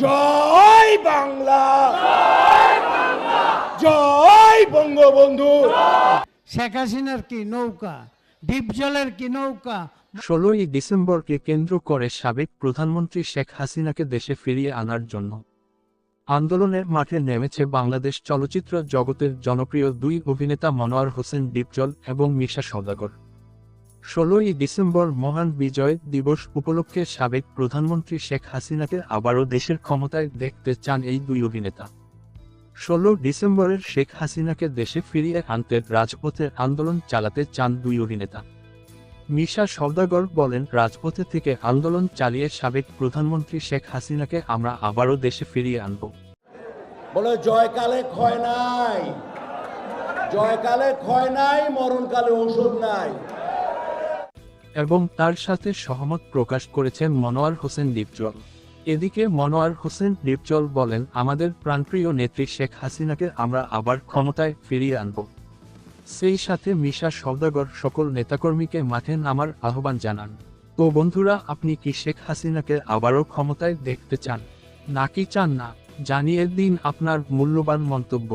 জয় বাংলা। জয় বঙ্গবন্ধু। শেখ হাসিনার কি নৌকা? ডিপজলের কি নৌকা? ষোলোই ডিসেম্বরকে কেন্দ্র করে সাবেক প্রধানমন্ত্রী শেখ হাসিনাকে দেশে ফিরিয়ে আনার জন্য আন্দোলনের মাঠে নেমেছে বাংলাদেশ চলচ্চিত্র জগতের জনপ্রিয় দুই অভিনেতা মনোয়ার হোসেন ডিপজল এবং মিশা সওদাগর। ষোলোই ডিসেম্বর মহান বিজয় দিবস উপলক্ষে সাবেক প্রধানমন্ত্রী শেখ হাসিনাকে আবারও দেশের ক্ষমতায় দেখতে চান এই দুই অভিনেতা। ষোলো ডিসেম্বরের শেখ হাসিনাকে দেশে ফিরিয়ে আনতে রাজপথের আন্দোলন চালাতে চান দুই অভিনেতা। মিশা সওদাগর বলেন, রাজপথে থেকে আন্দোলন চালিয়ে সাবেক প্রধানমন্ত্রী শেখ হাসিনাকে আমরা আবারও দেশে ফিরিয়ে আনব। বলে, জয়কালে ক্ষয় নাই। জয়কালে ক্ষয় নাই, মরণকালে ঔষধ নাই। এবং তার সাথে সহমত প্রকাশ করেছেন মনোয়ার হোসেন ডিপজল। এদিকে মনোয়ার হোসেন ডিপজল বলেন, আমাদের প্রাণপ্রিয় নেত্রী শেখ হাসিনাকে আমরা আবার ক্ষমতায় ফিরিয়ে আনব। সেই সাথে মিশা সওদাগর সকল নেতাকর্মীকে মাঠে নামার আহ্বান জানান। তো বন্ধুরা, আপনি কি শেখ হাসিনাকে আবারও ক্ষমতায় দেখতে চান? নাকি চান না? জানিয়ে দিন আপনার মূল্যবান মন্তব্য।